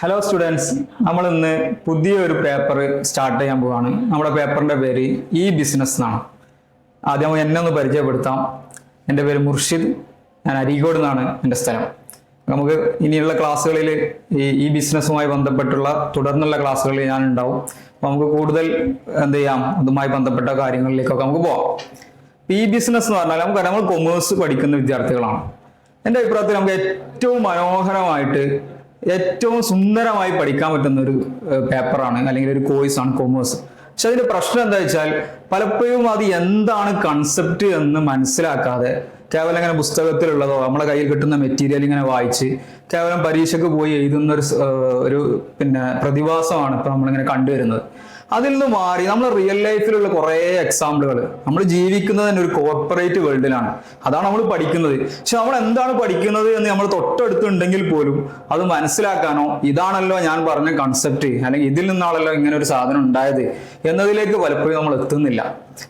Hello students നമ്മൾ ഇന്ന് പുതിയൊരു പേപ്പർ സ്റ്റാർട്ട് ചെയ്യാൻ പോവാണ്. നമ്മുടെ പേപ്പറിന്റെ പേര് ഈ ബിസിനസ് എന്നാണ്. ആദ്യം എന്നെ ഒന്ന് പരിചയപ്പെടുത്താം. എന്റെ പേര് മുർഷിദ്. ഞാൻ അരീക്കോട് നിന്നാണ് എന്റെ സ്ഥലം. നമുക്ക് ഇനിയുള്ള ക്ലാസ്സുകളിൽ ഈ ഈ ബിസിനസ്സുമായി ബന്ധപ്പെട്ടുള്ള തുടർന്നുള്ള ക്ലാസ്സുകളിൽ ഞാൻ ഉണ്ടാവും അപ്പോൾ നമുക്ക് കൂടുതൽ എന്ത് ചെയ്യാം? അതുമായി ബന്ധപ്പെട്ട കാര്യങ്ങളിലേക്കൊക്കെ നമുക്ക് പോവാം. ഈ ബിസിനസ് എന്ന് പറഞ്ഞാൽ നമുക്ക് നമ്മൾ കൊമേഴ്സ് പഠിക്കുന്ന വിദ്യാർത്ഥികളാണ്. എന്റെ അഭിപ്രായത്തിൽ നമുക്ക് ഏറ്റവും മനോഹരമായിട്ട് ഏറ്റവും സുന്ദരമായി പഠിക്കാൻ പറ്റുന്ന ഒരു പേപ്പറാണ് അല്ലെങ്കിൽ ഒരു കോഴ്സ് ആണ് കോമേഴ്സ്. പക്ഷെ അതിന്റെ പ്രശ്നം എന്താ വെച്ചാൽ പലപ്പോഴും അത് എന്താണ് കൺസെപ്റ്റ് എന്ന് മനസ്സിലാക്കാതെ കേവലം ഇങ്ങനെ പുസ്തകത്തിലുള്ളതോ നമ്മളെ കയ്യിൽ കിട്ടുന്ന മെറ്റീരിയൽ ഇങ്ങനെ വായിച്ച് കേവലം പരീക്ഷയ്ക്ക് പോയി എഴുതുന്ന ഒരു ഒരു പിന്നെ പ്രതിഭാസമാണ് ഇപ്പൊ നമ്മളിങ്ങനെ കണ്ടുവരുന്നത്. അതിൽ നിന്ന് മാറി നമ്മൾ റിയൽ ലൈഫിലുള്ള കുറേ എക്സാമ്പിളുകൾ നമ്മൾ ജീവിക്കുന്നത് തന്നെ ഒരു കോർപ്പറേറ്റ് വേൾഡിലാണ് അതാണ് നമ്മൾ പഠിക്കുന്നത്. പക്ഷെ നമ്മൾ എന്താണ് പഠിക്കുന്നത് എന്ന് നമ്മൾ തൊട്ടടുത്തുണ്ടെങ്കിൽ പോലും അത് മനസ്സിലാക്കാനോ ഇതാണല്ലോ ഞാൻ പറഞ്ഞ കൺസെപ്റ്റ് അല്ലെങ്കിൽ ഇതിൽ നിന്നാണല്ലോ ഇങ്ങനെ ഒരു സാധനം ഉണ്ടായത് എന്നതിലേക്ക് പലപ്പോഴും നമ്മൾ എത്തുന്നില്ല.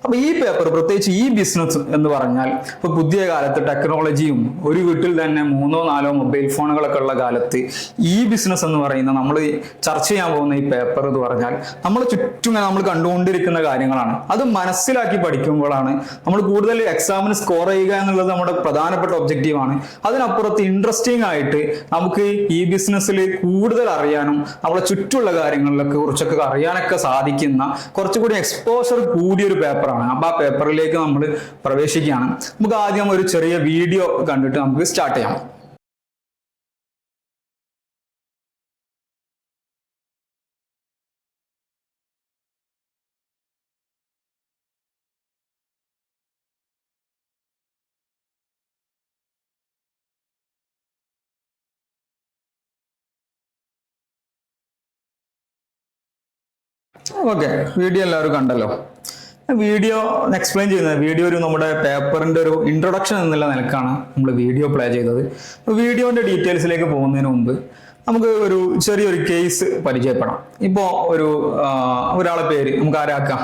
അപ്പൊ ഈ പേപ്പർ പ്രത്യേകിച്ച് ഈ ബിസിനസ് എന്ന് പറഞ്ഞാൽ ഇപ്പൊ പുതിയ കാലത്ത് ടെക്നോളജിയും ഒരു വീട്ടിൽ തന്നെ മൂന്നോ നാലോ മൊബൈൽ ഫോണുകളൊക്കെ ഉള്ള കാലത്ത് ഈ ബിസിനസ് എന്ന് പറയുന്ന നമ്മൾ ചർച്ച ചെയ്യാൻ പോകുന്ന ഈ പേപ്പർ എന്ന് പറഞ്ഞാൽ നമ്മൾ ചുറ്റും നമ്മൾ കണ്ടുകൊണ്ടിരിക്കുന്ന കാര്യങ്ങളാണ്. അത് മനസ്സിലാക്കി പഠിക്കുമ്പോഴാണ് നമ്മൾ കൂടുതൽ എക്സാമിന് സ്കോർ ചെയ്യുക എന്നുള്ളത് നമ്മുടെ പ്രധാനപ്പെട്ട ഒബ്ജക്റ്റീവാണ് അതിനപ്പുറത്ത് ഇൻട്രസ്റ്റിംഗ് ആയിട്ട് നമുക്ക് ഈ ബിസിനസ്സിൽ കൂടുതൽ അറിയാനും നമ്മളെ ചുറ്റുമുള്ള കാര്യങ്ങളിലൊക്കെ കുറിച്ചൊക്കെ അറിയാനൊക്കെ സാധിക്കുന്ന കുറച്ചുകൂടി എക്സ്പോഷർ കൂടിയൊരു പേപ്പറാണ്. അപ്പൊ ആ പേപ്പറിലേക്ക് നമ്മൾ പ്രവേശിക്കുകയാണ്. നമുക്ക് ആദ്യം ഒരു ചെറിയ വീഡിയോ കണ്ടിട്ട് നമുക്ക് സ്റ്റാർട്ട് ചെയ്യാം. ഓക്കെ വീഡിയോ എല്ലാവരും കണ്ടല്ലോ. വീഡിയോ എക്സ്പ്ലെയിൻ ചെയ്യുന്നത്. വീഡിയോ ഒരു നമ്മുടെ പേപ്പറിന്റെ ഒരു ഇൻട്രൊഡക്ഷൻ എന്നുള്ള നിലക്കാണ് നമ്മൾ വീഡിയോ പ്ലേ ചെയ്തത്. വീഡിയോന്റെ ഡീറ്റെയിൽസിലേക്ക് പോകുന്നതിന് മുമ്പ് നമുക്ക് ഒരു ചെറിയൊരു കേസ് പരിചയപ്പെടാം. ഇപ്പോ ഒരു ഒരാളെ പേര് നമുക്ക് ആരാക്കാം?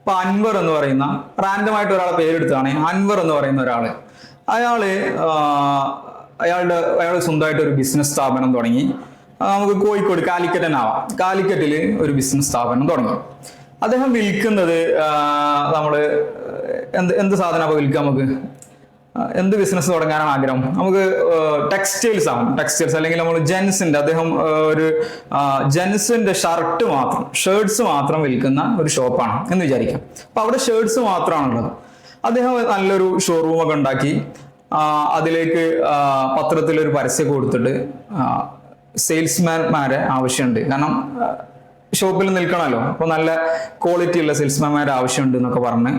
ഇപ്പൊ അൻവർ എന്ന് പറയുന്ന റാൻഡമായിട്ട് ഒരാളെ പേരെടുത്താണ് അൻവർ എന്ന് പറയുന്ന ഒരാൾ. അയാൾ അയാളുടെ അയാൾ സ്വന്തമായിട്ട് ഒരു ബിസിനസ് സ്ഥാപനം തുടങ്ങി. നമുക്ക് കോഴിക്കോട് കാലിക്കറ്റ് ആവാം കാലിക്കറ്റിൽ ഒരു ബിസിനസ് സ്ഥാപനം തുടങ്ങി. അദ്ദേഹം വിൽക്കുന്നത് നമ്മൾ എന്ത് എന്ത് സാധനം വിൽക്കാം നമുക്ക്? എന്ത് ബിസിനസ് തുടങ്ങാനാണ് ആഗ്രഹം? നമുക്ക് ടെക്സ്റ്റൈൽസ് ആണ്. ടെക്സ്റ്റൈൽസ് അല്ലെങ്കിൽ നമ്മൾ ജെൻസിന്റെ അദ്ദേഹം ഒരു ജെൻസിന്റെ ഷർട്ട് മാത്രം ഷർട്ട്സ് മാത്രം വിൽക്കുന്ന ഒരു ഷോപ്പാണ് എന്ന് വിചാരിക്കാം. അപ്പൊ അവിടെ ഷർട്ട്സ് മാത്രമാണുള്ളത്. അദ്ദേഹം നല്ലൊരു ഷോറൂം ഒക്കെ ഉണ്ടാക്കി അതിലേക്ക് പത്രത്തിൽ ഒരു പരസ്യം കൊടുത്തിട്ട് സെയിൽസ്മാൻമാരെ ആവശ്യമുണ്ട്. കാരണം ഷോപ്പിൽ നിൽക്കണമല്ലോ. അപ്പൊ നല്ല ക്വാളിറ്റി ഉള്ള സെയിൽസ്മാൻമാർ ആവശ്യമുണ്ട് എന്നൊക്കെ പറഞ്ഞ്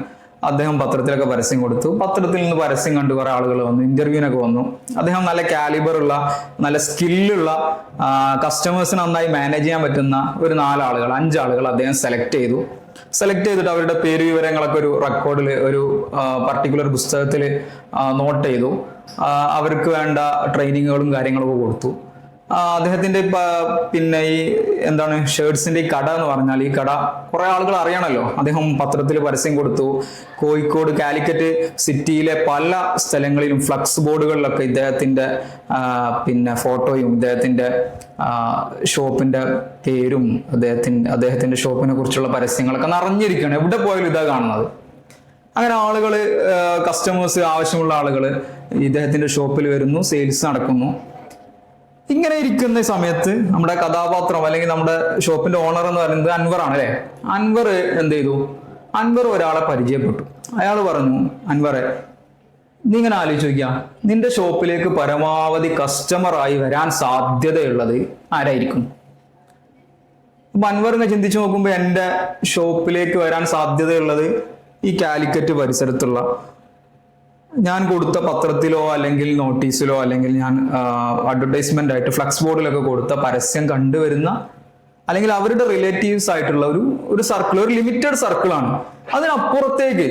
അദ്ദേഹം പത്രത്തിലൊക്കെ പരസ്യം കൊടുത്തു. പത്രത്തിൽ നിന്ന് പരസ്യം കണ്ടു കുറെ ആളുകൾ വന്നു. ഇന്റർവ്യൂവിനൊക്കെ വന്നു. അദ്ദേഹം നല്ല കാലിബർ ഉള്ള നല്ല സ്കില്ലുള്ള കസ്റ്റമേഴ്സിനെ നന്നായി മാനേജ് ചെയ്യാൻ പറ്റുന്ന ഒരു നാലാളുകൾ അഞ്ചാളുകൾ അദ്ദേഹം സെലക്ട് ചെയ്തു. സെലക്ട് ചെയ്തിട്ട് അവരുടെ പേര് വിവരങ്ങളൊക്കെ ഒരു റെക്കോർഡിൽ ഒരു പർട്ടിക്കുലർ പുസ്തകത്തിൽ നോട്ട് ചെയ്തു. അവർക്ക് വേണ്ട ട്രെയിനിങ്ങുകളും കാര്യങ്ങളൊക്കെ കൊടുത്തു. അദ്ദേഹത്തിന്റെ പിന്നെ ഈ എന്താണ് ഷേർട്സിന്റെ ഈ കട എന്ന് പറഞ്ഞാൽ ഈ കട കുറെ ആളുകൾ അറിയണല്ലോ. അദ്ദേഹം പത്രത്തിൽ പരസ്യം കൊടുത്തു. കോഴിക്കോട് കാലിക്കറ്റ് സിറ്റിയിലെ പല സ്ഥലങ്ങളിലും ഫ്ലക്സ് ബോർഡുകളിലൊക്കെ ഇദ്ദേഹത്തിന്റെ പിന്നെ ഫോട്ടോയും ഇദ്ദേഹത്തിന്റെ ഷോപ്പിന്റെ പേരും അദ്ദേഹത്തിന്റെ അദ്ദേഹത്തിന്റെ ഷോപ്പിനെ കുറിച്ചുള്ള പരസ്യങ്ങളൊക്കെ നിറഞ്ഞിരിക്കുകയാണ്. എവിടെ പോയാലും ഇതാ കാണുന്നത്. അങ്ങനെ ആളുകൾ കസ്റ്റമേഴ്സ് ആവശ്യമുള്ള ആളുകൾ ഇദ്ദേഹത്തിന്റെ ഷോപ്പിൽ വരുന്നു സെയിൽസ് നടക്കുന്നു. ഇങ്ങനെ ഇരിക്കുന്ന സമയത്ത് നമ്മുടെ കഥാപാത്രം അല്ലെങ്കിൽ നമ്മുടെ ഷോപ്പിന്റെ ഓണർ എന്ന് പറയുന്നത് അൻവർ ആണ് അല്ലെ? അൻവർ എന്ത് ചെയ്തു? അൻവർ ഒരാളെ പരിചയപ്പെട്ടു. അയാൾ പറഞ്ഞു അൻവറെ നീ ഇങ്ങനെ ആലോചിച്ച് നോക്കിയാ നിന്റെ ഷോപ്പിലേക്ക് പരമാവധി കസ്റ്റമർ ആയി വരാൻ സാധ്യതയുള്ളത് ആരായിരിക്കും? അപ്പൊ അൻവർ ഇങ്ങനെ ചിന്തിച്ചു നോക്കുമ്പോൾ എന്റെ ഷോപ്പിലേക്ക് വരാൻ സാധ്യതയുള്ളത് ഈ കാലിക്കറ്റ് പരിസരത്തുള്ള ഞാൻ കൊടുത്ത പത്രത്തിലോ അല്ലെങ്കിൽ നോട്ടീസിലോ അല്ലെങ്കിൽ ഞാൻ അഡ്വർടൈസ്മെന്റ് ആയിട്ട് ഫ്ലക്സ് ബോർഡിലൊക്കെ കൊടുത്ത പരസ്യം കണ്ടുവരുന്ന അല്ലെങ്കിൽ അവരുടെ റിലേറ്റീവ്സ് ആയിട്ടുള്ള ഒരു ഒരു സർക്കിൾ ഒരു ലിമിറ്റഡ് സർക്കിളാണ് അതിനപ്പുറത്തേക്ക്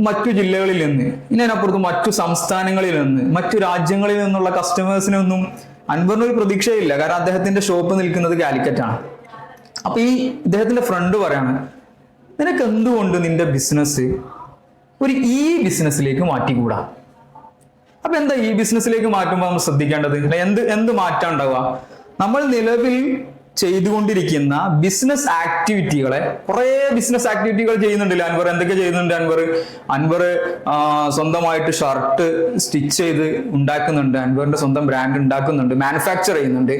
മറ്റു ജില്ലകളിൽ നിന്ന് ഇനി അതിനപ്പുറത്ത് മറ്റു സംസ്ഥാനങ്ങളിൽ നിന്ന് മറ്റു രാജ്യങ്ങളിൽ നിന്നുള്ള കസ്റ്റമേഴ്സിനൊന്നും അൻവറിന് ഒരു പ്രതീക്ഷയില്ല. കാരണം അദ്ദേഹത്തിന്റെ ഷോപ്പ് നിൽക്കുന്നത് കാലിക്കറ്റാണ് അപ്പൊ ഈ ഇദ്ദേഹത്തിന്റെ ഫ്രണ്ട് പറയാണ് നിനക്ക് എന്തുകൊണ്ട് നിന്റെ ബിസിനസ് ഒരു ഇ ബിസിനസ്സിലേക്ക് മാറ്റിക്കൂടാ? അപ്പൊ എന്താ ഈ ബിസിനസ്സിലേക്ക് മാറ്റുമ്പോൾ നമ്മൾ ശ്രദ്ധിക്കേണ്ടത്? എന്ത് എന്ത് മാറ്റം ഉണ്ടാവുക? നമ്മൾ നിലവിൽ ചെയ്തുകൊണ്ടിരിക്കുന്ന ബിസിനസ് ആക്ടിവിറ്റികളെ കുറേ ബിസിനസ് ആക്ടിവിറ്റികൾ ചെയ്യുന്നുണ്ടല്ലോ? അൻവർ എന്തൊക്കെ ചെയ്യുന്നുണ്ട് അൻവർ? അൻവർ സ്വന്തമായിട്ട് ഷർട്ട് സ്റ്റിച്ച് ചെയ്ത് ഉണ്ടാക്കുന്നുണ്ട്. അൻവറിന്റെ സ്വന്തം ബ്രാൻഡ് ഉണ്ടാക്കുന്നുണ്ട്. മാനുഫാക്ചർ ചെയ്യുന്നുണ്ട്.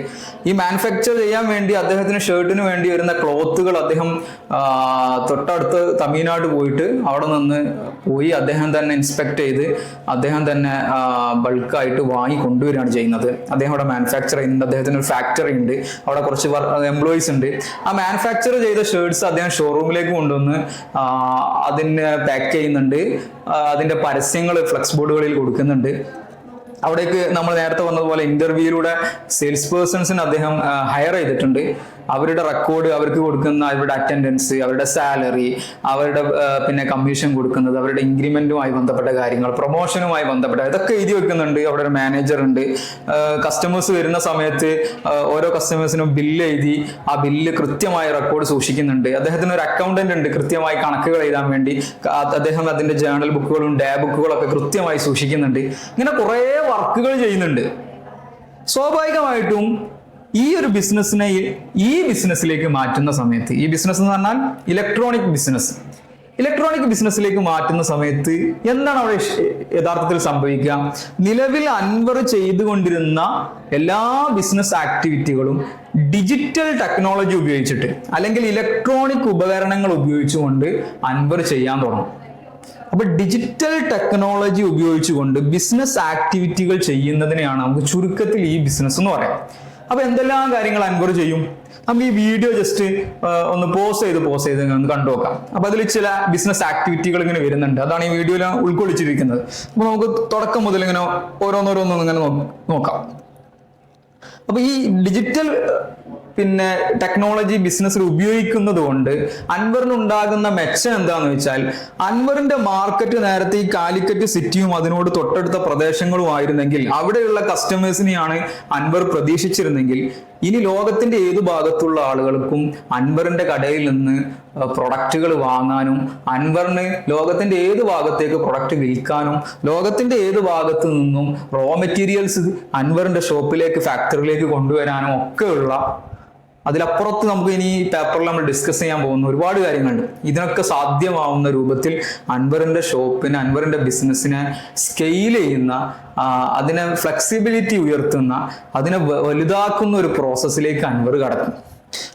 ഈ മാനുഫാക്ചർ ചെയ്യാൻ വേണ്ടി അദ്ദേഹത്തിന് ഷർട്ടിന് വേണ്ടി വരുന്ന ക്ലോത്തുകൾ അദ്ദേഹം തൊട്ടടുത്ത് തമിഴ്നാട് പോയിട്ട് അവിടെ നിന്ന് പോയി അദ്ദേഹം തന്നെ ഇൻസ്പെക്ട് ചെയ്ത് അദ്ദേഹം തന്നെ ബൾക്കായിട്ട് വാങ്ങി കൊണ്ടുവരികയാണ് ചെയ്യുന്നത്. അദ്ദേഹം അവിടെ മാനുഫാക്ചർ ചെയ്യുന്നുണ്ട്. അദ്ദേഹത്തിന് ഒരു ഫാക്ടറി ഉണ്ട്. അവിടെ കുറച്ച് എംപ്ലോയീസ് ഉണ്ട്. ആ മാനുഫാക്ചർ ചെയ്ത ഷേർട്സ് അദ്ദേഹം ഷോറൂമിലേക്ക് കൊണ്ടുവന്ന് അതിനെ പാക്ക് ചെയ്യുന്നുണ്ട്. അതിന്റെ പരസ്യങ്ങൾ ഫ്ലെക്സ് ബോർഡുകളിൽ കൊടുക്കുന്നുണ്ട്. അവിടേക്ക് നമ്മൾ നേരത്തെ വന്നതുപോലെ ഇന്റർവ്യൂയിലൂടെ സെയിൽസ് പേഴ്സൺസിന് അദ്ദേഹം ഹയർ ചെയ്തിട്ടുണ്ട്. അവരുടെ റെക്കോർഡ് അവർക്ക് കൊടുക്കുന്ന അവരുടെ അറ്റൻഡൻസ് അവരുടെ സാലറി അവരുടെ പിന്നെ കമ്മീഷൻ കൊടുക്കുന്നത് അവരുടെ ഇൻക്രിമെന്റുമായി ബന്ധപ്പെട്ട കാര്യങ്ങൾ പ്രൊമോഷനുമായി ബന്ധപ്പെട്ട ഇതൊക്കെ എഴുതി വെക്കുന്നുണ്ട്. അവിടെ ഒരു മാനേജർ ഉണ്ട്. കസ്റ്റമേഴ്സ് വരുന്ന സമയത്ത് ഓരോ കസ്റ്റമേഴ്സിനും ബില്ല് എഴുതി ആ ബില്ല് കൃത്യമായി റെക്കോർഡ് സൂക്ഷിക്കുന്നുണ്ട്. അദ്ദേഹത്തിന് ഒരു അക്കൗണ്ടന്റ് ഉണ്ട് കൃത്യമായി കണക്കുകൾ എഴുതാൻ വേണ്ടി. അദ്ദേഹം അതിന്റെ ജേണൽ ബുക്കുകളും ഡേ ബുക്കുകളൊക്കെ കൃത്യമായി സൂക്ഷിക്കുന്നുണ്ട്. ഇങ്ങനെ കുറേ വർക്കുകൾ ചെയ്യുന്നുണ്ട്. സ്വാഭാവികമായിട്ടും ഈ ഒരു ബിസിനസ്സിനെ ഈ- ബിസിനസ്സിലേക്ക് മാറ്റുന്ന സമയത്ത് ഈ ബിസിനസ് എന്ന് പറഞ്ഞാൽ ഇലക്ട്രോണിക് ബിസിനസ് ഇലക്ട്രോണിക് ബിസിനസ്സിലേക്ക് മാറ്റുന്ന സമയത്ത് എന്താണ് അവിടെ യഥാർത്ഥത്തിൽ സംഭവിക്കുക? നിലവിൽ അൻവർ ചെയ്തുകൊണ്ടിരുന്ന എല്ലാ ബിസിനസ് ആക്ടിവിറ്റികളും ഡിജിറ്റൽ ടെക്നോളജി ഉപയോഗിച്ചിട്ട് അല്ലെങ്കിൽ ഇലക്ട്രോണിക് ഉപകരണങ്ങൾ ഉപയോഗിച്ചുകൊണ്ട് അൻവർ ചെയ്യാൻ തുടങ്ങും. അപ്പൊ ഡിജിറ്റൽ ടെക്നോളജി ഉപയോഗിച്ചുകൊണ്ട് ബിസിനസ് ആക്ടിവിറ്റികൾ ചെയ്യുന്നതിനെയാണ് നമുക്ക് ചുരുക്കത്തിൽ ഈ ബിസിനസ് എന്ന് പറയാം. അപ്പൊ എന്തെല്ലാം കാര്യങ്ങൾ അൻവർ ചെയ്യും? നമുക്ക് ഈ വീഡിയോ ജസ്റ്റ് ഒന്ന് പോസ് ചെയ്ത് പോസ് ചെയ്ത് ഒന്ന് കണ്ടു നോക്കാം. അപ്പൊ അതിൽ ചില ബിസിനസ് ആക്ടിവിറ്റികൾ ഇങ്ങനെ വരുന്നുണ്ട്. അതാണ് ഈ വീഡിയോയിൽ ഉൾക്കൊള്ളിച്ചിരിക്കുന്നത്. അപ്പൊ നമുക്ക് തുടക്കം മുതൽ ഇങ്ങനെ ഓരോന്നോരോന്നും ഇങ്ങനെ നോക്കാം. അപ്പൊ ഈ ഡിജിറ്റൽ പിന്നെ ടെക്നോളജി ബിസിനസ്സിൽ ഉപയോഗിക്കുന്നത് കൊണ്ട് അൻവറിന് ഉണ്ടാകുന്ന മെച്ചം എന്താന്ന് വെച്ചാൽ അൻവറിന്റെ മാർക്കറ്റ് നേരത്തെ ഈ കാലിക്കറ്റ് സിറ്റിയും അതിനോട് തൊട്ടടുത്ത പ്രദേശങ്ങളും ആയിരുന്നെങ്കിൽ അവിടെയുള്ള കസ്റ്റമേഴ്സിനെയാണ് അൻവർ പ്രതീക്ഷിച്ചിരുന്നെങ്കിൽ ഇനി ലോകത്തിന്റെ ഏതു ഭാഗത്തുള്ള ആളുകൾക്കും അൻവറിന്റെ കടയിൽ നിന്ന് പ്രൊഡക്റ്റുകൾ വാങ്ങാനും അൻവറിന് ലോകത്തിന്റെ ഏത് ഭാഗത്തേക്ക് പ്രൊഡക്റ്റ് വിൽക്കാനും ലോകത്തിന്റെ ഏത് ഭാഗത്ത് നിന്നും റോ മെറ്റീരിയൽസ് അൻവറിന്റെ ഷോപ്പിലേക്ക് ഫാക്ടറിയിലേക്ക് കൊണ്ടുവരാനും ഒക്കെയുള്ള അതിലപ്പുറത്ത് നമുക്ക് ഇനി ഈ പേപ്പറിൽ നമ്മൾ ഡിസ്കസ് ചെയ്യാൻ പോകുന്ന ഒരുപാട് കാര്യങ്ങളുണ്ട്. ഇതിനൊക്കെ സാധ്യമാവുന്ന രൂപത്തിൽ അൻവറിന്റെ ഷോപ്പിന് അൻവറിന്റെ ബിസിനസ്സിനെ സ്കെയിൽ ചെയ്യുന്ന അതിനെ ഫ്ലെക്സിബിലിറ്റി ഉയർത്തുന്ന അതിനെ വലുതാക്കുന്ന ഒരു പ്രോസസ്സിലേക്ക് അൻവർ കടക്കും.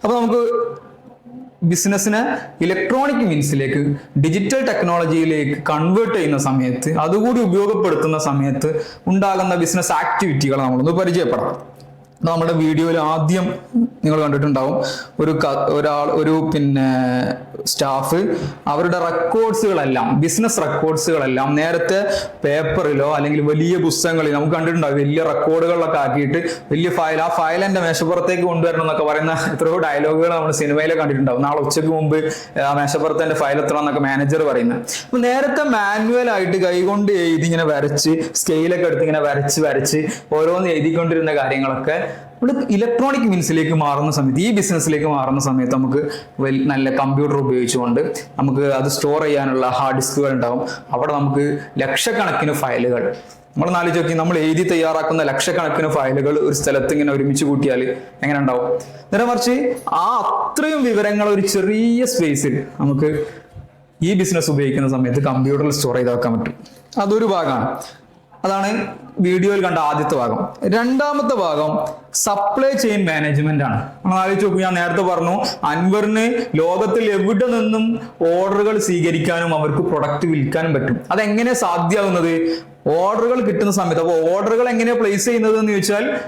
അപ്പൊ നമുക്ക് ബിസിനസ്സിനെ ഇലക്ട്രോണിക് മീൻസിലേക്ക് ഡിജിറ്റൽ ടെക്നോളജിയിലേക്ക് കൺവേർട്ട് ചെയ്യുന്ന സമയത്ത് അതുകൂടി ഉപയോഗപ്പെടുത്തുന്ന സമയത്ത് ഉണ്ടാകുന്ന ബിസിനസ് ആക്ടിവിറ്റികൾ നമ്മളൊന്ന് പരിചയപ്പെടാം. നമ്മുടെ വീഡിയോയിൽ ആദ്യം നിങ്ങൾ കണ്ടിട്ടുണ്ടാവും. ഒരു ഒരാൾ ഒരു പിന്നെ സ്റ്റാഫ് അവരുടെ റെക്കോർഡ്സുകളെല്ലാം ബിസിനസ് റെക്കോർഡ്സുകളെല്ലാം നേരത്തെ പേപ്പറിലോ അല്ലെങ്കിൽ വലിയ പുസ്തകങ്ങളിൽ നമുക്ക് കണ്ടിട്ടുണ്ടാവും വലിയ റെക്കോർഡുകളിലൊക്കെ ആക്കിയിട്ട് വലിയ ഫയൽ ആ ഫയൽ എന്റെ മേശപ്പുറത്തേക്ക് കൊണ്ടുവരണം എന്നൊക്കെ പറയുന്ന എത്രയോ ഡയലോഗുകൾ നമ്മൾ സിനിമയിലെ കണ്ടിട്ടുണ്ടാവും. നാളെ ഉച്ചയ്ക്ക് മുമ്പ് ആ മേശപ്പുറത്ത് എന്റെ ഫയൽ എത്തണം എന്നൊക്കെ മാനേജർ പറയുന്നത്. അപ്പൊ നേരത്തെ മാനുവൽ ആയിട്ട് കൈകൊണ്ട് എഴുതി ഇങ്ങനെ വരച്ച് സ്കെയിലൊക്കെ എടുത്ത് ഇങ്ങനെ വരച്ച് വരച്ച് ഓരോന്ന് എഴുതിക്കൊണ്ടിരുന്ന കാര്യങ്ങളൊക്കെ ഇവിടെ ഇലക്ട്രോണിക് മീൻസിലേക്ക് മാറുന്ന സമയത്ത് ഈ ബിസിനസ്സിലേക്ക് മാറുന്ന സമയത്ത് നമുക്ക് നല്ല കമ്പ്യൂട്ടർ ഉപയോഗിച്ചുകൊണ്ട് നമുക്ക് അത് സ്റ്റോർ ചെയ്യാനുള്ള ഹാർഡ് ഡിസ്കുകൾ ഉണ്ടാകും അവിടെ നമുക്ക് ലക്ഷക്കണക്കിന് ഫയലുകൾ നമ്മൾ നാല് നോക്കി നമ്മൾ എഴുതി തയ്യാറാക്കുന്ന ലക്ഷക്കണക്കിന് ഫയലുകൾ ഒരു സ്ഥലത്ത് ഇങ്ങനെ ഒരുമിച്ച് കൂട്ടിയാൽ എങ്ങനെ ഉണ്ടാവും? നേരെ മറിച്ച് ആ അത്രയും വിവരങ്ങൾ ഒരു ചെറിയ സ്പേസിൽ നമുക്ക് ഈ ബിസിനസ് ഉപയോഗിക്കുന്ന സമയത്ത് കമ്പ്യൂട്ടറിൽ സ്റ്റോർ ചെയ്ത് വെക്കാൻ പറ്റും. അതൊരു ഭാഗമാണ്. അതാണ് വീഡിയോയിൽ കണ്ട ആദ്യത്തെ ഭാഗം. രണ്ടാമത്തെ ഭാഗം സപ്ലൈ ചെയിൻ മാനേജ്മെന്റ് ആണ്. നമ്മൾ ആലോചിച്ച് നോക്കും ഞാൻ നേരത്തെ പറഞ്ഞു അൻവറിന് ലോകത്തിൽ എവിടെ നിന്നും ഓർഡറുകൾ സ്വീകരിക്കാനും അവർക്ക് പ്രൊഡക്റ്റ് വിൽക്കാനും പറ്റും. അതെങ്ങനെ സാധ്യമാകുന്നത്? ഓർഡറുകൾ കിട്ടുന്ന സമയത്ത് അപ്പോൾ ഓർഡറുകൾ എങ്ങനെയാണ് പ്ലേസ് ചെയ്യുന്നത് എന്ന് ചോദിച്ചാൽ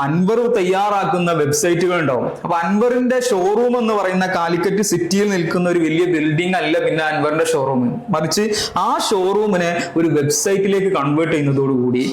അൻവർ തയ്യാറാക്കുന്ന വെബ്സൈറ്റുകൾ ഉണ്ടാവും. അപ്പൊ അൻവറിന്റെ ഷോറൂം എന്ന് പറയുന്ന കാലിക്കറ്റ് സിറ്റിയിൽ നിൽക്കുന്ന ഒരു വലിയ ബിൽഡിംഗ് അല്ല പിന്നെ അൻവറിന്റെ ഷോറൂം മറിച്ച് ആ ഷോറൂമിനെ ഒരു വെബ്സൈറ്റിലേക്ക് കൺവേർട്ട് ചെയ്യുന്നതോടുകൂടി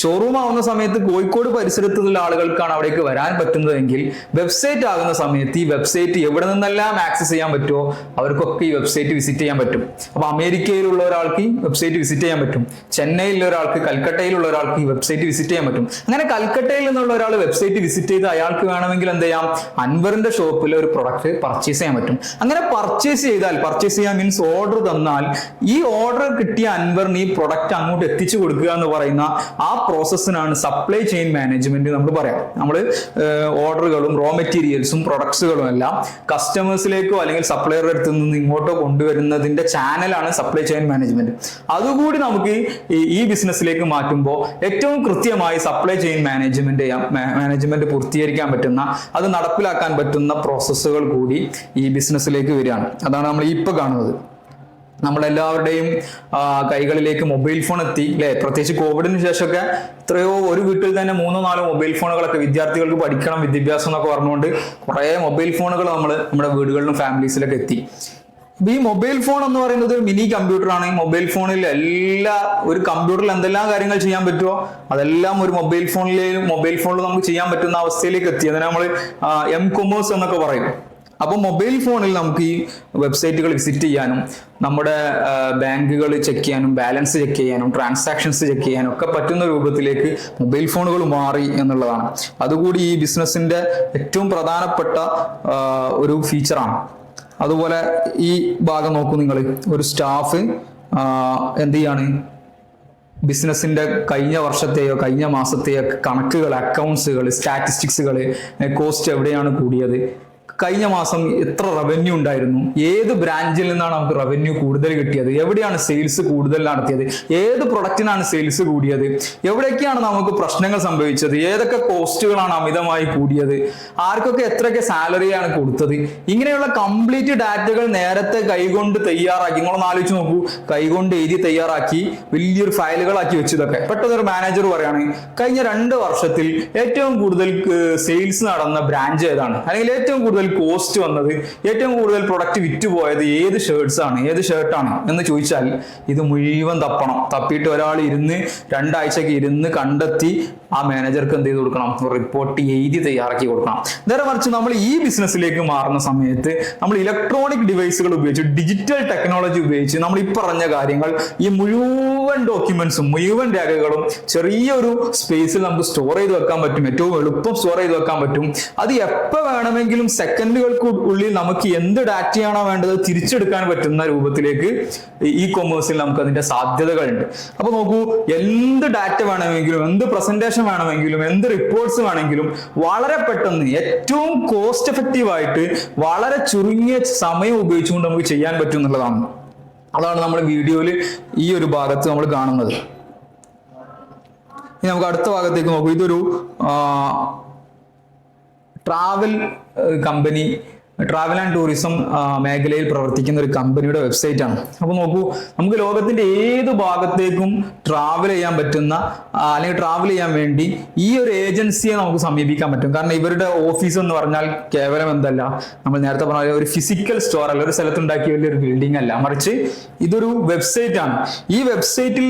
ഷോറൂം ആവുന്ന സമയത്ത് കോഴിക്കോട് പരിസരത്തുള്ള ആളുകൾക്കാണ് അവിടേക്ക് വരാൻ പറ്റുന്നതെങ്കിൽ വെബ്സൈറ്റ് ആകുന്ന സമയത്ത് ഈ വെബ്സൈറ്റ് എവിടെ നിന്നെല്ലാം ആക്സസ് ചെയ്യാൻ പറ്റുമോ അവർക്കൊക്കെ ഈ വെബ്സൈറ്റ് വിസിറ്റ് ചെയ്യാൻ പറ്റും. അപ്പൊ അമേരിക്കയിലുള്ള ഒരാൾക്ക് ഈ വെബ്സൈറ്റ് വിസിറ്റ് ചെയ്യാൻ പറ്റും. ചെന്നൈയിലുള്ള ഒരാൾക്ക് കൽക്കട്ടയിലുള്ള ഒരാൾക്ക് ഈ വെബ്സൈറ്റ് വിസിറ്റ് ചെയ്യാൻ പറ്റും. അങ്ങനെ കൽക്കട്ടയിൽ നിന്നുള്ള ഒരാൾ വെബ്സൈറ്റ് വിസിറ്റ് ചെയ്ത് അയാൾക്ക് വേണമെങ്കിൽ എന്ത് ചെയ്യാം? അൻവറിന്റെ ഷോപ്പിൽ ഒരു പ്രൊഡക്റ്റ് പർച്ചേസ് ചെയ്യാൻ പറ്റും. അങ്ങനെ പർച്ചേസ് ചെയ്താൽ പർച്ചേസ് ചെയ്യാൻ മീൻസ് ഓർഡർ തന്നാൽ ഈ ഓർഡർ കിട്ടിയ അൻവറിന് ഈ പ്രൊഡക്റ്റ് അങ്ങോട്ട് എത്തിച്ചു കൊടുക്കുക എന്ന് പറയുന്ന ആ പ്രോസസ്സിനാണ് സപ്ലൈ ചെയിൻ മാനേജ്മെന്റ് നമ്മൾ പറയാം. നമ്മൾ ഓർഡറുകളും റോ മെറ്റീരിയൽസും പ്രൊഡക്ട്സുകളും എല്ലാം കസ്റ്റമേഴ്സിലേക്കോ അല്ലെങ്കിൽ സപ്ലയറുടെ അടുത്ത് നിന്ന് ഇങ്ങോട്ടോ കൊണ്ടുവരുന്നതിന്റെ ചാനലാണ് സപ്ലൈ ചെയിൻ മാനേജ്മെന്റ് അതുകൂടി നമുക്ക് ഈ- ബിസിനസ്സിലേക്ക് മാറ്റുമ്പോൾ ഏറ്റവും കൃത്യമായി സപ്ലൈ ചെയിൻ മാനേജ്മെന്റ് മാനേജ്മെന്റ് പൂർത്തീകരിക്കാൻ പറ്റുന്ന അത് നടപ്പിലാക്കാൻ പറ്റുന്ന പ്രോസസ്സുകൾ കൂടി ഈ ബിസിനസ്സിലേക്ക് വരികയാണ്. അതാണ് നമ്മൾ ഇപ്പൊ കാണുന്നത്. നമ്മളെല്ലാവരുടെയും കൈകളിലേക്ക് മൊബൈൽ ഫോൺ എത്തി അല്ലെ? പ്രത്യേകിച്ച് കോവിഡിന് ശേഷമൊക്കെ എത്രയോ ഒരു വീട്ടിൽ തന്നെ മൂന്നോ നാലോ മൊബൈൽ ഫോണുകളൊക്കെ വിദ്യാർത്ഥികൾക്ക് പഠിക്കണം വിദ്യാഭ്യാസം എന്നൊക്കെ പറഞ്ഞുകൊണ്ട് കുറേ മൊബൈൽ ഫോണുകൾ നമ്മൾ നമ്മുടെ വീടുകളിലും ഫാമിലീസിലൊക്കെ എത്തി. ഈ മൊബൈൽ ഫോൺ എന്ന് പറയുന്നത് ഒരു മിനി കമ്പ്യൂട്ടറാണ്. ഈ മൊബൈൽ ഫോണിൽ എല്ലാ ഒരു കമ്പ്യൂട്ടറിൽ എന്തെല്ലാം കാര്യങ്ങൾ ചെയ്യാൻ പറ്റുമോ അതെല്ലാം ഒരു മൊബൈൽ ഫോണിലേ മൊബൈൽ ഫോണിൽ നമുക്ക് ചെയ്യാൻ പറ്റുന്ന അവസ്ഥയിലേക്ക് എത്തി. അതിനെ നമ്മൾ എം കൊമേഴ്സ് എന്നൊക്കെ പറയും. അപ്പോൾ മൊബൈൽ ഫോണിൽ നമുക്ക് ഈ വെബ്സൈറ്റുകൾ വിസിറ്റ് ചെയ്യാനും നമ്മുടെ ബാങ്കുകൾ ചെക്ക് ചെയ്യാനും ബാലൻസ് ചെക്ക് ചെയ്യാനും ട്രാൻസാക്ഷൻസ് ചെക്ക് ചെയ്യാനും ഒക്കെ പറ്റുന്ന രൂപത്തിലേക്ക് മൊബൈൽ ഫോണുകൾ മാറി എന്നുള്ളതാണ്. അതുകൂടി ഈ ബിസിനസ്സിന്റെ ഏറ്റവും പ്രധാനപ്പെട്ട ഒരു ഫീച്ചറാണ് അതുപോലെ ഈ ഭാഗം നോക്കൂ നിങ്ങൾ. ഒരു സ്റ്റാഫ് എന്ത് ചെയ്യാണ്? ബിസിനസിന്റെ കഴിഞ്ഞ വർഷത്തെയോ കഴിഞ്ഞ മാസത്തെയോ കണക്കുകൾ അക്കൗണ്ട്സുകൾ സ്റ്റാറ്റിസ്റ്റിക്സുകൾ കോസ്റ്റ് എവിടെയാണ് കൂടിയത്? കഴിഞ്ഞ മാസം എത്ര റവന്യൂ ഉണ്ടായിരുന്നു? ഏത് ബ്രാഞ്ചിൽ നിന്നാണ് നമുക്ക് റവന്യൂ കൂടുതൽ കിട്ടിയത്? എവിടെയാണ് സെയിൽസ് കൂടുതൽ നടത്തിയത്? ഏത് പ്രൊഡക്റ്റിനാണ് സെയിൽസ് കൂടിയത്? എവിടെയൊക്കെയാണ് നമുക്ക് പ്രശ്നങ്ങൾ സംഭവിച്ചത്? ഏതൊക്കെ കോസ്റ്റുകളാണ് അമിതമായി കൂടിയത്? ആർക്കൊക്കെ എത്രയൊക്കെ സാലറിയാണ് കൊടുത്തത്? ഇങ്ങനെയുള്ള കംപ്ലീറ്റ് ഡാറ്റകൾ നേരത്തെ കൈകൊണ്ട് തയ്യാറാക്കി നിങ്ങളൊന്ന് ആലോചിച്ച് നോക്കൂ. കൈകൊണ്ട് എഴുതി തയ്യാറാക്കി വലിയൊരു ഫയലുകളാക്കി വെച്ചതൊക്കെ. പെട്ടെന്ന് ഒരു മാനേജർ പറയാണ് കഴിഞ്ഞ രണ്ട് വർഷത്തിൽ ഏറ്റവും കൂടുതൽ സെയിൽസ് നടന്ന ബ്രാഞ്ച് ഏതാണ്? അല്ലെങ്കിൽ ഏറ്റവും കൂടുതൽ കോസ്റ്റ് വന്നത് ഏറ്റവും കൂടുതൽ പ്രൊഡക്റ്റ് വിറ്റ് പോയത് ഏത് ഷർട്ട്സ് ആണ് ഏത് ഷർട്ടാണ് എന്ന് ചോദിച്ചാൽ ഇത് മുഴുവൻ തപ്പണം. തപ്പിയിട്ട് ഒരാൾ ഇരുന്ന് രണ്ടാഴ്ചക്ക് ഇരുന്ന് കണ്ടെത്തി ആ മാനേജർക്ക് എന്ത് ചെയ്ത് കൊടുക്കണം? റിപ്പോർട്ട് എഴുതി തയ്യാറാക്കി കൊടുക്കണം. നേരെ മറിച്ച് നമ്മൾ ഈ ബിസിനസ്സിലേക്ക് മാറുന്ന സമയത്ത് നമ്മൾ ഇലക്ട്രോണിക് ഡിവൈസുകൾ ഉപയോഗിച്ച് ഡിജിറ്റൽ ടെക്നോളജി ഉപയോഗിച്ച് നമ്മൾ ഈ പറഞ്ഞ കാര്യങ്ങൾ ഈ മുഴുവൻ ഡോക്യുമെന്റ്സും മുഴുവൻ രേഖകളും ചെറിയൊരു സ്പേസിൽ നമുക്ക് സ്റ്റോർ ചെയ്ത് വെക്കാൻ പറ്റും. ഏറ്റവും എളുപ്പം സ്റ്റോർ ചെയ്ത് വെക്കാൻ പറ്റും. അത് എപ്പോൾ വേണമെങ്കിലും സെക്കൻഡുകൾക്ക് ഉള്ളിൽ നമുക്ക് എന്ത് ഡാറ്റയാണോ വേണ്ടത് തിരിച്ചെടുക്കാൻ പറ്റുന്ന രൂപത്തിലേക്ക് ഇ കൊമേഴ്സിൽ നമുക്ക് അതിന്റെ സാധ്യതകളുണ്ട്. അപ്പൊ നോക്കൂ എന്ത് ഡാറ്റ വേണമെങ്കിലും എന്ത് പ്രസന്റേഷൻ വേണമെങ്കിലും എന്ത് റിപ്പോർട്ട്സ് വേണമെങ്കിലും വളരെ പെട്ടെന്ന് ഏറ്റവും കോസ്റ്റ് എഫക്റ്റീവ് ആയിട്ട് വളരെ ചുരുങ്ങിയ സമയം ഉപയോഗിച്ചുകൊണ്ട് നമുക്ക് ചെയ്യാൻ പറ്റും എന്നുള്ളതാണ്. അതാണ് നമ്മൾ വീഡിയോയിൽ ഈ ഒരു ഭാഗത്ത് നമ്മൾ കാണുന്നത്. ഇനി നമുക്ക് അടുത്ത ഭാഗത്തേക്ക് നോക്കൂ. ഇതൊരു travel company travel and tourism മേഖലയിൽ പ്രവർത്തിക്കുന്ന ഒരു കമ്പനിയുടെ വെബ്സൈറ്റ് ആണ്. അപ്പോൾ നോക്കൂ നമുക്ക് ലോകത്തിന്റെ ഏത് ഭാഗത്തേക്കും ട്രാവൽ ചെയ്യാൻ പറ്റുന്ന അല്ലെങ്കിൽ ട്രാവൽ ചെയ്യാൻ വേണ്ടി ഈ ഒരു ഏജൻസിയെ നമുക്ക് സമീപിക്കാൻ പറ്റും. കാരണം ഇവരുടെ ഓഫീസ് എന്ന് പറഞ്ഞാൽ കേവലം എന്തല്ല നമ്മൾ നേരത്തെ പറഞ്ഞ ഒരു ഫിസിക്കൽ സ്റ്റോർ അല്ല ഒരു സ്ഥലത്തുണ്ടാക്കിയ വലിയൊരു ബിൽഡിംഗ് അല്ല. മറിച്ച് ഇതൊരു വെബ്സൈറ്റ് ആണ്. ഈ വെബ്സൈറ്റിൽ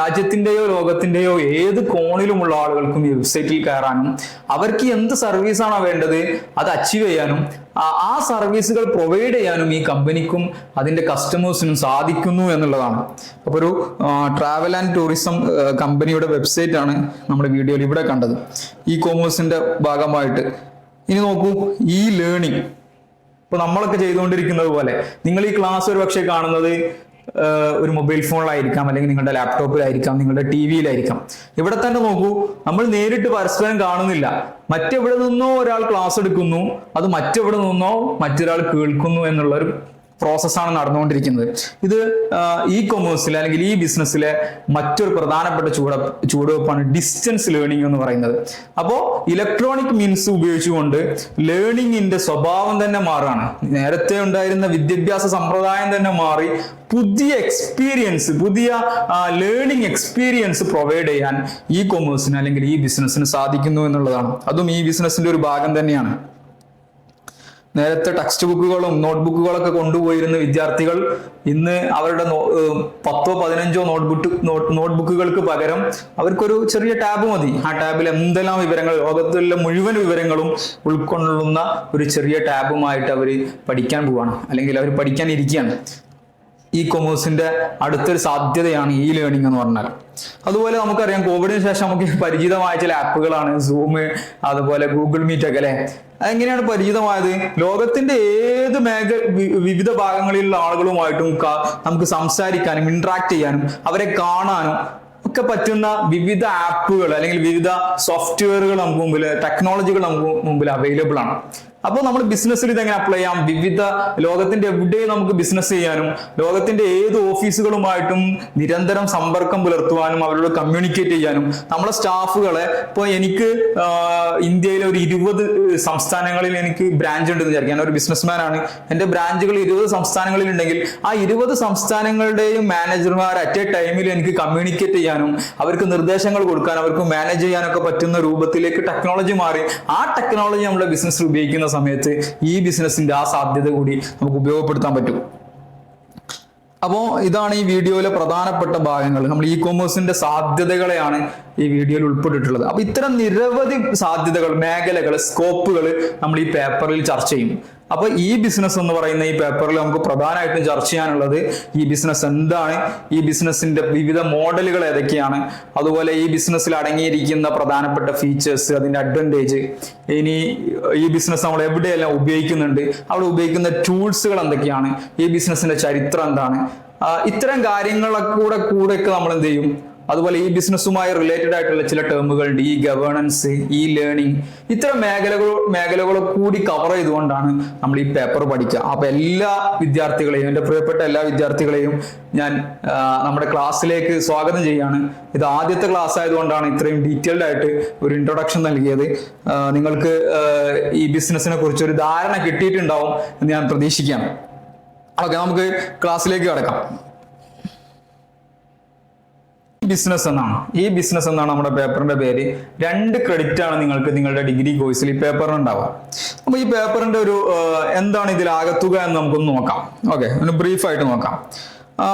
രാജ്യത്തിന്റെയോ ലോകത്തിന്റെയോ ഏത് കോണിലുമുള്ള ആളുകൾക്കും ഈ വെബ്സൈറ്റിൽ കയറാനും അവർക്ക് എന്ത് സർവീസാണോ വേണ്ടത് അത് അച്ചീവ് ചെയ്യാനും ആ- സർവീസുകൾ പ്രൊവൈഡ് ചെയ്യാനും ഈ കമ്പനിക്കും അതിന്റെ കസ്റ്റമേഴ്സിനും സാധിക്കുന്നു എന്നുള്ളതാണ്. അപ്പോൾ ഒരു ട്രാവൽ ആൻഡ് ടൂറിസം കമ്പനിയുടെ വെബ്സൈറ്റ് ആണ് നമ്മുടെ വീഡിയോയിൽ ഇവിടെ കണ്ടത്. ഈ കോമേഴ്സിന്റെ ഭാഗമായിട്ട്. ഇനി നോക്കൂ ഈ ലേണിംഗ് ഇപ്പൊ നമ്മളൊക്കെ ചെയ്തുകൊണ്ടിരിക്കുന്നത് പോലെ നിങ്ങൾ ഈ ക്ലാസ് ഒരു പക്ഷേ കാണുന്നത് ഒരു മൊബൈൽ ഫോണിലായിരിക്കാം അല്ലെങ്കിൽ നിങ്ങളുടെ ലാപ്ടോപ്പിലായിരിക്കാം നിങ്ങളുടെ ടി വിയിലായിരിക്കാം ഇവിടെ തന്നെ നോക്കൂ നമ്മൾ നേരിട്ട് പരസ്പരം കാണുന്നില്ല. മറ്റെവിടെ നിന്നോ ഒരാൾ ക്ലാസ് എടുക്കുന്നു അത് മറ്റെവിടെ നിന്നോ മറ്റൊരാൾ കേൾക്കുന്നു എന്നുള്ള ഒരു പ്രോസസ്സാണ് നടന്നുകൊണ്ടിരിക്കുന്നത്. ഇത് ഇ കൊമേഴ്സിൽ അല്ലെങ്കിൽ ഈ ബിസിനസ്സിലെ മറ്റൊരു പ്രധാനപ്പെട്ട ചൂട ചുവടുവെപ്പാണ് ഡിസ്റ്റൻസ് ലേണിംഗ് എന്ന് പറയുന്നത്. അപ്പോൾ ഇലക്ട്രോണിക് മീൻസ് ഉപയോഗിച്ചുകൊണ്ട് ലേണിംഗിന്റെ സ്വഭാവം തന്നെ മാറുകയാണ്. നേരത്തെ ഉണ്ടായിരുന്ന വിദ്യാഭ്യാസ സമ്പ്രദായം തന്നെ മാറി പുതിയ എക്സ്പീരിയൻസ് പുതിയ ലേണിംഗ് എക്സ്പീരിയൻസ് പ്രൊവൈഡ് ചെയ്യാൻ ഇ കൊമേഴ്സിന് അല്ലെങ്കിൽ ഈ ബിസിനസ്സിന് സാധിക്കുന്നു എന്നുള്ളതാണ്. അതും ഈ ബിസിനസ്സിന്റെ ഒരു ഭാഗം തന്നെയാണ്. നേരത്തെ ടെക്സ്റ്റ് ബുക്കുകളും നോട്ട് ബുക്കുകളൊക്കെ കൊണ്ടുപോയിരുന്ന വിദ്യാർത്ഥികൾ ഇന്ന് അവരുടെ പത്തോ പതിനഞ്ചോ നോട്ട് ബുക്ക് നോട്ട് ബുക്കുകൾക്ക് പകരം അവർക്കൊരു ചെറിയ ടാബ് മതി. ആ ടാബിൽ എന്തെല്ലാം വിവരങ്ങൾ ലോകത്തിലെ മുഴുവൻ വിവരങ്ങളും ഉൾക്കൊള്ളുന്ന ഒരു ചെറിയ ടാബുമായിട്ട് അവർ പഠിക്കാൻ പോവാണ്. അല്ലെങ്കിൽ അവർ പഠിക്കാൻ ഇരിക്കുകയാണ്. ഇ കൊമേഴ്സിന്റെ അടുത്തൊരു സാധ്യതയാണ് ഇ ലേണിംഗ് എന്ന് പറഞ്ഞാൽ. അതുപോലെ നമുക്കറിയാം കോവിഡിന് ശേഷം നമുക്ക് പരിചിതമായ ചില ആപ്പുകളാണ് സൂം അതുപോലെ ഗൂഗിൾ മീറ്റ് ഒക്കെ അല്ലെ? എങ്ങനെയാണ് പരിചിതമായത്? ലോകത്തിന്റെ ഏത് മേഖ വിവിധ ഭാഗങ്ങളിലുള്ള ആളുകളുമായിട്ടും നമുക്ക് സംസാരിക്കാനും ഇന്ററാക്ട് ചെയ്യാനും അവരെ കാണാനും ഒക്കെ പറ്റുന്ന വിവിധ ആപ്പുകൾ അല്ലെങ്കിൽ വിവിധ സോഫ്റ്റ്വെയറുകൾ നമുക്ക് മുമ്പിൽ ടെക്നോളജികൾ നമുക്ക് മുമ്പിൽ അവൈലബിൾ ആണ്. അപ്പോൾ നമ്മൾ ബിസിനസ്സിൽ ഇതെങ്ങനെ അപ്ലൈ ചെയ്യാം? വിവിധ ലോകത്തിന്റെ എവിടെയും നമുക്ക് ബിസിനസ് ചെയ്യാനും ലോകത്തിന്റെ ഏത് ഓഫീസുകളുമായിട്ടും നിരന്തരം സമ്പർക്കം പുലർത്തുവാനും അവരോട് കമ്മ്യൂണിക്കേറ്റ് ചെയ്യാനും നമ്മളെ സ്റ്റാഫുകളെ ഇപ്പോൾ എനിക്ക് ഇന്ത്യയിലെ ഒരു ഇരുപത് സംസ്ഥാനങ്ങളിൽ എനിക്ക് ബ്രാഞ്ച് ഉണ്ടെന്ന് വിചാരിക്കാം. ഞാൻ ഒരു ബിസിനസ്മാൻ ആണ്. എന്റെ ബ്രാഞ്ചുകൾ ഇരുപത് സംസ്ഥാനങ്ങളിൽ ഉണ്ടെങ്കിൽ ആ ഇരുപത് സംസ്ഥാനങ്ങളുടെയും മാനേജർമാർ അറ്റ് എ ടൈമിൽ എനിക്ക് കമ്മ്യൂണിക്കേറ്റ് ചെയ്യാനും അവർക്ക് നിർദ്ദേശങ്ങൾ കൊടുക്കാൻ അവർക്ക് മാനേജ് ചെയ്യാനൊക്കെ പറ്റുന്ന രൂപത്തിലേക്ക് ടെക്നോളജി മാറി. ആ ടെക്നോളജി നമ്മുടെ ബിസിനസ്സിൽ ഉപയോഗിക്കുന്ന സമയത്ത് ഈ ബിസിനസിന്റെ ആ സാധ്യത കൂടി നമുക്ക് ഉപയോഗപ്പെടുത്താൻ പറ്റും. അപ്പോൾ ഇതാണ് ഈ വീഡിയോയിലെ പ്രധാനപ്പെട്ട ഭാഗങ്ങൾ. നമ്മൾ ഇ കോമേഴ്സിന്റെ സാധ്യതകളെയാണ് ഈ വീഡിയോയിൽ ഉൾപ്പെട്ടിട്ടുള്ളത്. അപ്പൊ ഇത്തരം നിരവധി സാധ്യതകൾ മേഖലകൾ സ്കോപ്പുകൾ നമ്മൾ ഈ പേപ്പറിൽ ചർച്ച ചെയ്യും. അപ്പൊ ഈ ബിസിനസ് എന്ന് പറയുന്ന ഈ പേപ്പറിൽ നമുക്ക് പ്രധാനമായിട്ടും ചർച്ച ചെയ്യാനുള്ളത് ഈ ബിസിനസ് എന്താണ് ഈ ബിസിനസിന്റെ വിവിധ മോഡലുകൾ ഏതൊക്കെയാണ് അതുപോലെ ഈ ബിസിനസ്സിൽ അടങ്ങിയിരിക്കുന്ന പ്രധാനപ്പെട്ട ഫീച്ചേഴ്സ് അതിന്റെ അഡ്വാന്റേജ് ഇനി ഈ ബിസിനസ് നമ്മൾ എവിടെയെല്ലാം ഉപയോഗിക്കുന്നുണ്ട് അവിടെ ഉപയോഗിക്കുന്ന ടൂൾസുകൾ എന്തൊക്കെയാണ് ഈ ബിസിനസിന്റെ ചരിത്രം എന്താണ് ഇത്തരം കാര്യങ്ങളെ കൂടെ കൂടെയൊക്കെ നമ്മൾ എന്ത് ചെയ്യും അതുപോലെ ഈ ബിസിനസ്സുമായി റിലേറ്റഡ് ആയിട്ടുള്ള ചില ടേമുകളുണ്ട് ഈ ഗവേണൻസ് ഈ ലേണിംഗ് ഇത്തരം മേഖലകൾ മേഖലകൾ കൂടി കവർ ചെയ്തുകൊണ്ടാണ് നമ്മൾ ഈ പേപ്പർ പഠിക്കുക. അപ്പൊ എല്ലാ വിദ്യാർത്ഥികളെയും എന്റെ പ്രിയപ്പെട്ട എല്ലാ വിദ്യാർത്ഥികളെയും ഞാൻ നമ്മുടെ ക്ലാസ്സിലേക്ക് സ്വാഗതം ചെയ്യാണ്. ഇത് ആദ്യത്തെ ക്ലാസ് ആയതുകൊണ്ടാണ് ഇത്രയും ഡീറ്റെയിൽഡ് ആയിട്ട് ഒരു ഇൻട്രൊഡക്ഷൻ നൽകിയത്. നിങ്ങൾക്ക് ഈ ബിസിനസ്സിനെ കുറിച്ച് ഒരു ധാരണ കിട്ടിയിട്ടുണ്ടാവും എന്ന് ഞാൻ പ്രതീക്ഷിക്കുകയാണ് ഓക്കെ നമുക്ക് ക്ലാസ്സിലേക്ക് കിടക്കാം. ബിസിനസ് എന്നാണ്. ഈ ബിസിനസ് എന്നാണ് നമ്മുടെ പേപ്പറിന്റെ പേര്. രണ്ട് ക്രെഡിറ്റ് ആണ് നിങ്ങൾക്ക് നിങ്ങളുടെ ഡിഗ്രി കോഴ്സിൽ ഈ പേപ്പറിന് ഉണ്ടാവുക. അപ്പൊ ഈ പേപ്പറിന്റെ ഒരു എന്താണ് ഇതിൽ ആകത്തുക എന്ന് നമുക്കൊന്ന് നോക്കാം. ഓക്കെ ഒന്ന് ബ്രീഫ് ആയിട്ട് നോക്കാം.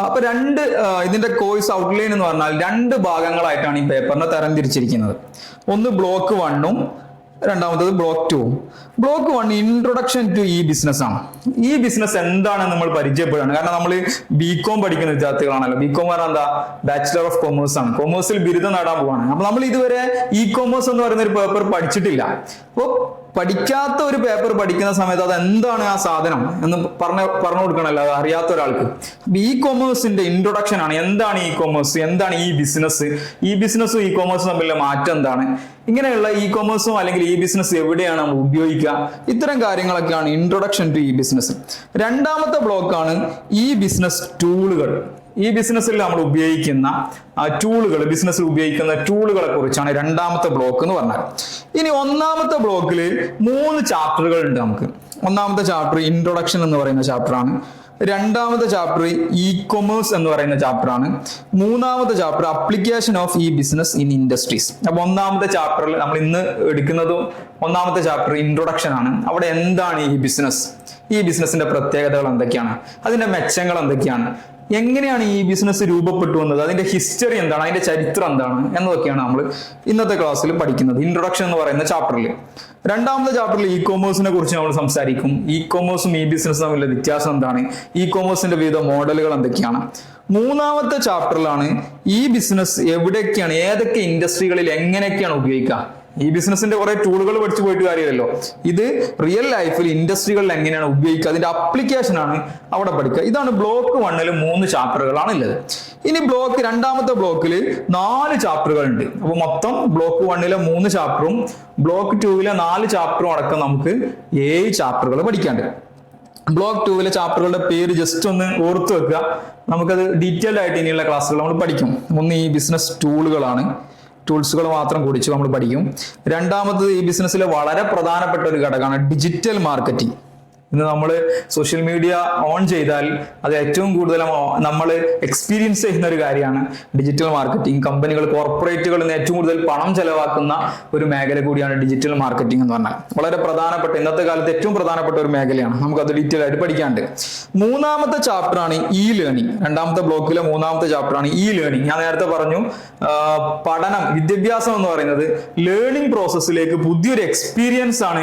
അപ്പൊ രണ്ട് ഇതിന്റെ കോഴ്സ് ഔട്ട്ലൈൻ എന്ന് പറഞ്ഞാൽ രണ്ട് ഭാഗങ്ങളായിട്ടാണ് ഈ പേപ്പറിനെ തരംതിരിച്ചിരിക്കുന്നത്. ഒന്ന് ബ്ലോക്ക് വണ്ണും രണ്ടാമത്തത് block two block one introduction to e business ആണ്. ഈ ബിസിനസ് എന്താണ് നമ്മൾ പരിചയപ്പെടുകയാണ്. കാരണം നമ്മൾ ബി കോം പഠിക്കുന്ന വിദ്യാർത്ഥികളാണല്ലോ. ബി കോം പറഞ്ഞാൽ എന്താ? ബാച്ചിലർ ഓഫ് കൊമേഴ്സ് ആണ്. കൊമേഴ്സിൽ ബിരുദം നേടാൻ പോവാണ്. അപ്പൊ നമ്മൾ ഇതുവരെ ഇ കൊമേഴ്സ് എന്ന് പറയുന്ന ഒരു പേപ്പർ പഠിച്ചിട്ടില്ല. അപ്പോൾ പഠിക്കാത്ത ഒരു പേപ്പർ പഠിക്കുന്ന സമയത്ത് അത് എന്താണ് ആ സാധനം എന്ന് പറഞ്ഞ പറഞ്ഞു കൊടുക്കണമല്ലോ അത് അറിയാത്ത ഒരാൾക്ക്. ഇ കൊമേഴ്സിന്റെ ഇൻട്രൊഡക്ഷൻ ആണ്. എന്താണ് ഇ കൊമേഴ്സ് എന്താണ് ഈ ബിസിനസ് ഈ ബിസിനസ്സും ഇ കൊമേഴ്സും തമ്മിലുള്ള മാറ്റം എന്താണ്? ഇങ്ങനെയുള്ള ഇ കൊമേഴ്സും അല്ലെങ്കിൽ ഈ ബിസിനസ് എവിടെയാണ് നമ്മൾ ഉപയോഗിക്കുക? ഇത്തരം കാര്യങ്ങളൊക്കെയാണ് ഇൻട്രൊഡക്ഷൻ ടു ഇ ബിസിനസ് രണ്ടാമത്തെ ബ്ലോക്കാണ് ഈ ബിസിനസ് ടൂളുകൾ ഈ ബിസിനസ്സിൽ നമ്മൾ ഉപയോഗിക്കുന്ന ടൂളുകൾ ബിസിനസ്സിൽ ഉപയോഗിക്കുന്ന ടൂളുകളെ കുറിച്ചാണ് രണ്ടാമത്തെ ബ്ലോക്ക് എന്ന് പറഞ്ഞാൽ ഇനി ഒന്നാമത്തെ ബ്ലോക്കിൽ മൂന്ന് ചാപ്റ്ററുകൾ ഉണ്ട് നമുക്ക്. ഒന്നാമത്തെ ചാപ്റ്റർ ഇൻട്രൊഡക്ഷൻ എന്ന് പറയുന്ന ചാപ്റ്ററാണ് രണ്ടാമത്തെ ചാപ്റ്റർ ഇ കൊമേഴ്സ് എന്ന് പറയുന്ന ചാപ്റ്ററാണ് മൂന്നാമത്തെ chapter application of e business in industries അപ്പൊ ഒന്നാമത്തെ ചാപ്റ്ററിൽ നമ്മൾ ഇന്ന് എടുക്കുന്നതും ഒന്നാമത്തെ ചാപ്റ്റർ ഇൻട്രൊഡക്ഷൻ ആണ്. അവിടെ എന്താണ് ഈ ബിസിനസ് ഈ ബിസിനസിന്റെ പ്രത്യേകതകൾ എന്തൊക്കെയാണ്? അതിന്റെ മെച്ചങ്ങൾ എന്തൊക്കെയാണ്? എങ്ങനെയാണ് ഈ ബിസിനസ് രൂപപ്പെട്ടു വന്നത്? അതിന്റെ ഹിസ്റ്ററി എന്താണ്? അതിന്റെ ചരിത്രം എന്താണ്? എന്നതൊക്കെയാണ് നമ്മൾ ഇന്നത്തെ ക്ലാസ്സിൽ പഠിക്കുന്നത്. ഇൻട്രൊഡക്ഷൻ എന്ന് പറയുന്ന ചാപ്റ്ററിൽ രണ്ടാമത്തെ ചാപ്റ്ററിൽ ഇ കോമേഴ്സിനെ കുറിച്ച് നമ്മൾ സംസാരിക്കും. ഇ കോമേഴ്സും ഇ ബിസിനസ്സും തമ്മിലുള്ള വ്യത്യാസം എന്താണ്? ഇ കോമേഴ്സിന്റെ വിവിധ മോഡലുകൾ എന്തൊക്കെയാണ്? മൂന്നാമത്തെ ചാപ്റ്ററിലാണ് ഈ ബിസിനസ് എവിടെയൊക്കെയാണ് ഏതൊക്കെ ഇൻഡസ്ട്രികളിൽ എങ്ങനെയൊക്കെയാണ് ഉപയോഗിക്കുക? ഈ ബിസിനസിന്റെ കുറെ ടൂളുകൾ പഠിച്ചു പോയിട്ട് കാര്യമല്ലോ ഇത് റിയൽ ലൈഫിൽ ഇൻഡസ്ട്രികളിൽ എങ്ങനെയാണ് ഉപയോഗിക്കുക അതിന്റെ അപ്ലിക്കേഷൻ ആണ് അവിടെ പഠിക്കുക. ഇതാണ് ബ്ലോക്ക് വണ്ണിൽ മൂന്ന് ചാപ്റ്ററുകളാണ് ഉള്ളത്. ഇനി ബ്ലോക്ക് രണ്ടാമത്തെ ബ്ലോക്കിൽ നാല് ചാപ്റ്ററുകൾ ഉണ്ട്. അപ്പൊ മൊത്തം ബ്ലോക്ക് വണ്ണിലെ മൂന്ന് ചാപ്റ്ററും ബ്ലോക്ക് ടൂവിലെ നാല് ചാപ്റ്ററും അടക്കം നമുക്ക് ഏഴ് ചാപ്റ്ററുകൾ പഠിക്കാണ്ട്. ബ്ലോക്ക് ടൂവിലെ ചാപ്റ്ററുകളുടെ പേര് ജസ്റ്റ് ഒന്ന് ഓർത്തു വെക്കുക. നമുക്കത് ഡീറ്റെയിൽഡ് ആയിട്ട് ഇനിയുള്ള ക്ലാസ്സുകൾ നമ്മൾ പഠിക്കും. ഒന്ന് ഈ ബിസിനസ് ടൂളുകളാണ് ടൂൾസുകൾ മാത്രം കുടിച്ച് നമ്മൾ പഠിക്കും. രണ്ടാമത്തത് ഈ ബിസിനസ്സിലെ വളരെ പ്രധാനപ്പെട്ട ഒരു ഘടകമാണ് ഡിജിറ്റൽ മാർക്കറ്റിംഗ് ഇന്ന് നമ്മൾ സോഷ്യൽ മീഡിയ ഓൺ ചെയ്താൽ അത് ഏറ്റവും കൂടുതൽ നമ്മൾ എക്സ്പീരിയൻസ് ചെയ്യുന്ന ഒരു കാര്യമാണ്. ഡിജിറ്റൽ മാർക്കറ്റിംഗ് കമ്പനികൾ കോർപ്പറേറ്റുകൾ ഇന്ന് ഏറ്റവും കൂടുതൽ പണം ചെലവാക്കുന്ന ഒരു മേഖല കൂടിയാണ് ഡിജിറ്റൽ മാർക്കറ്റിംഗ് എന്ന് പറഞ്ഞാൽ. വളരെ പ്രധാനപ്പെട്ട ഇന്നത്തെ കാലത്ത് ഏറ്റവും പ്രധാനപ്പെട്ട ഒരു മേഖലയാണ്. നമുക്ക് അത് ഡീറ്റെയിൽ ആയിട്ട് പഠിക്കാണ്ട്. മൂന്നാമത്തെ ചാപ്റ്റർ ആണ് ഇ ലേണിംഗ് രണ്ടാമത്തെ ബ്ലോക്കിലെ മൂന്നാമത്തെ ചാപ്റ്റർ ആണ് ഇ ലേണിംഗ് ഞാൻ നേരത്തെ പറഞ്ഞു പഠനം വിദ്യാഭ്യാസം എന്ന് പറയുന്നത് ലേണിംഗ് പ്രോസസ്സിലേക്ക് പുതിയൊരു എക്സ്പീരിയൻസ് ആണ്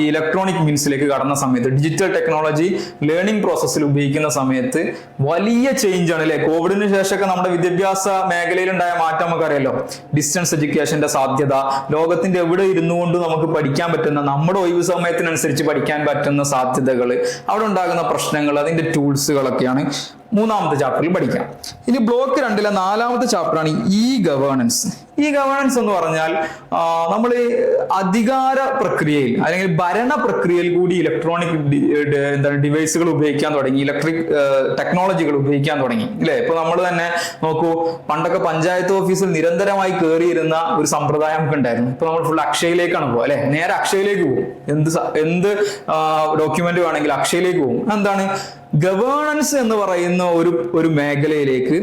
ഈ ഇലക്ട്രോണിക് മീൻസിലേക്ക് കടന്ന സമയത്ത് ഡിജിറ്റൽ ടെക്നോളജി ലേണിംഗ് പ്രോസസ്സിൽ ഉപയോഗിക്കുന്ന സമയത്ത് വലിയ ചേഞ്ച് ആണ് അല്ലെ കോവിഡിന് ശേഷമൊക്കെ നമ്മുടെ വിദ്യാഭ്യാസ മേഖലയിൽ ഉണ്ടായ മാറ്റം നമുക്കറിയാലോ. ഡിസ്റ്റൻസ് എഡ്യൂക്കേഷന്റെ സാധ്യത ലോകത്തിന്റെ എവിടെ ഇരുന്നു കൊണ്ട് നമുക്ക് പഠിക്കാൻ പറ്റുന്ന നമ്മുടെ ഒഴിവ് സമയത്തിനനുസരിച്ച് പഠിക്കാൻ പറ്റുന്ന സാധ്യതകൾ അവിടെ ഉണ്ടാകുന്ന പ്രശ്നങ്ങൾ അതിന്റെ ടൂൾസുകളൊക്കെയാണ് മൂന്നാമത്തെ ചാപ്റ്ററിൽ പഠിക്കാം. ഇനി ബ്ലോക്ക് രണ്ടിലെ നാലാമത്തെ ചാപ്റ്ററാണ് ഇ ഗവേണൻസ് ഈ ഗവേണൻസ് എന്ന് പറഞ്ഞാൽ നമ്മൾ അധികാര പ്രക്രിയയിൽ അല്ലെങ്കിൽ ഭരണ പ്രക്രിയയിൽ കൂടി ഇലക്ട്രോണിക് എന്താണ് ഡിവൈസുകൾ ഉപയോഗിക്കാൻ തുടങ്ങി ഇലക്ട്രിക് ടെക്നോളജികൾ ഉപയോഗിക്കാൻ തുടങ്ങി. അല്ലെ ഇപ്പൊ നമ്മൾ തന്നെ നോക്കൂ പണ്ടൊക്കെ പഞ്ചായത്ത് ഓഫീസിൽ നിരന്തരമായി കയറിയിരുന്ന ഒരു സമ്പ്രദായം ഒക്കെ ഉണ്ടായിരുന്നു. ഇപ്പൊ നമ്മൾ ഫുൾ അക്ഷയയിലേക്കാണ് പോകുക അല്ലെ? നേരെ അക്ഷയയിലേക്ക് പോകും. എന്ത് എന്ത് ഡോക്യുമെന്റ് വേണമെങ്കിൽ അക്ഷയയിലേക്ക് പോകും. എന്താണ്? ഗവേണൻസ് എന്ന് പറയുന്ന ഒരു ഒരു മേഖലയിലേക്ക്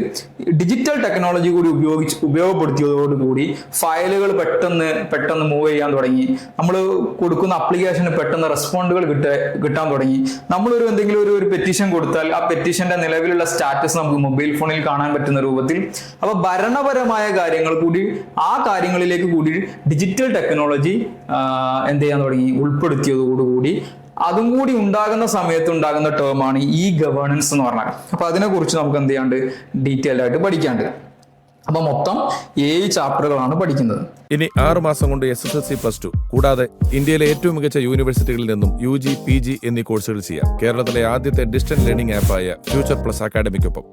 ഡിജിറ്റൽ ടെക്നോളജി കൂടി ഉപയോഗിച്ച് ഉപയോഗപ്പെടുത്തിയതോടുകൂടി ഫയലുകൾ പെട്ടെന്ന് പെട്ടെന്ന് മൂവ് ചെയ്യാൻ തുടങ്ങി. നമ്മൾ കൊടുക്കുന്ന അപ്ലിക്കേഷന് പെട്ടെന്ന് റെസ്പോണ്ടുകൾ കിട്ട കിട്ടാൻ തുടങ്ങി. നമ്മളൊരു എന്തെങ്കിലും ഒരു ഒരു പെറ്റീഷൻ കൊടുത്താൽ ആ പെറ്റീഷന്റെ നിലവിലുള്ള സ്റ്റാറ്റസ് നമുക്ക് മൊബൈൽ ഫോണിൽ കാണാൻ പറ്റുന്ന രൂപത്തിൽ. അപ്പൊ ഭരണപരമായ കാര്യങ്ങൾ കൂടി ആ കാര്യങ്ങളിലേക്ക് കൂടി ഡിജിറ്റൽ ടെക്നോളജി എന്ത് ചെയ്യാൻ തുടങ്ങി? ഉൾപ്പെടുത്തിയതോടുകൂടി അതും കൂടി ഉണ്ടാകുന്ന സമയത്ത് ഉണ്ടാകുന്ന ടേമാണ് ഈ ഗവേണൻസ് എന്ന് പറഞ്ഞാൽ. അപ്പൊ അതിനെ കുറിച്ച് നമുക്ക് എന്ത് ചെയ്യാണ്ട് ഡീറ്റെയിൽഡ് ആയിട്ട് പഠിക്കാണ്ട്. അപ്പൊ മൊത്തം ഏഴ് ചാപ്റ്ററുകളാണ് പഠിക്കുന്നത്. ഇനി ആറ് മാസം കൊണ്ട് S S L C plus two കൂടാതെ ഇന്ത്യയിലെ ഏറ്റവും മികച്ച യൂണിവേഴ്സിറ്റികളിൽ നിന്നും യു ജി പി ജി എന്നീ കോഴ്സുകൾ ചെയ്യാം. കേരളത്തിലെ ആദ്യത്തെ ഡിസ്റ്റൻസ് ലേണിംഗ് ആപ്പായ ഫ്യൂച്ചർ പ്ലസ് അക്കാഡമിക്കൊപ്പം